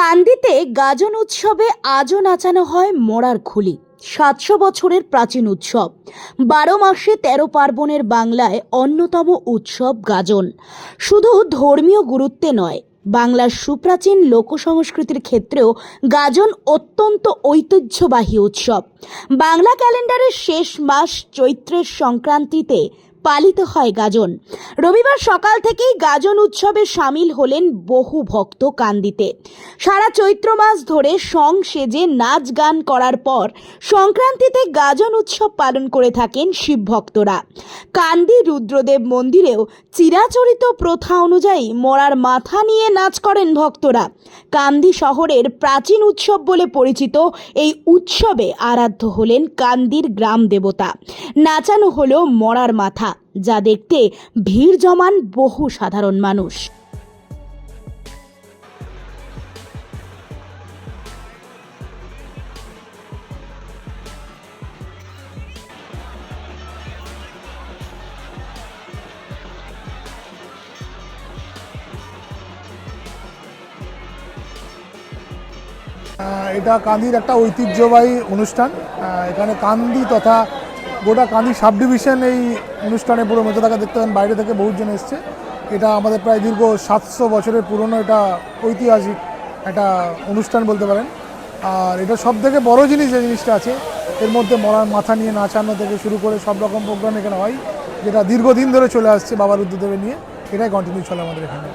কান্দিতে গাজন উৎসবে আজও নাচানো হয় মরার খুলি। সাতশো বছরের প্রাচীন উৎসব। বারো মাসে তেরো পার্বণের বাংলায় অন্যতম উৎসব গাজন। শুধু ধর্মীয় গুরুত্বে নয়, বাংলার সুপ্রাচীন লোকসংস্কৃতির ক্ষেত্রেও গাজন অত্যন্ত ঐতিহ্যবাহী উৎসব। বাংলা ক্যালেন্ডারের শেষ মাস চৈত্রের সংক্রান্তিতে পালিত হয় গাজন। রবিবার সকাল থেকেই গাজন উৎসবে সামিল হলেন বহু ভক্ত কান্দিতে। সারা চৈত্র মাস ধরে সং সেজে নাচ গান করার পর সংক্রান্তিতে গাজন উৎসব পালন করে থাকেন শিব ভক্তরা। কান্দি রুদ্রদেব মন্দিরেও চিরাচরিত প্রথা অনুযায়ী মরার মাথা নিয়ে নাচ করেন ভক্তরা। কান্দি শহরের প্রাচীন উৎসব বলে পরিচিত এই উৎসবে আরাধ্য হলেন কান্দির গ্রাম দেবতা। নাচানো হলো মরার মাথা। যা দেখতে ভিড় জমান বহু সাধারণ মানুষ। এটা কান্দির একটা ঐতিহ্যবাহী অনুষ্ঠান। এখানে কান্দি তথা গোটা কান্দি সাব ডিভিশন এই অনুষ্ঠানে পুরো মেতে থাকা দেখতে পাবেন বাইরে থেকে বহুজন এসছে। এটা আমাদের প্রায় দীর্ঘ সাতশো বছরের পুরনো এটা ঐতিহাসিক একটা অনুষ্ঠান বলতে পারেন। আর এটা সব থেকে বড়ো জিনিস যে জিনিসটা আছে, এর মধ্যে মরার মাথা নিয়ে নাচানো থেকে শুরু করে সব রকম প্রোগ্রাম এখানে হয়, যেটা দীর্ঘদিন ধরে চলে আসছে বাবা রুদ্রদেবের নিয়ে, এটাই কন্টিনিউ চলে আমাদের এখানে।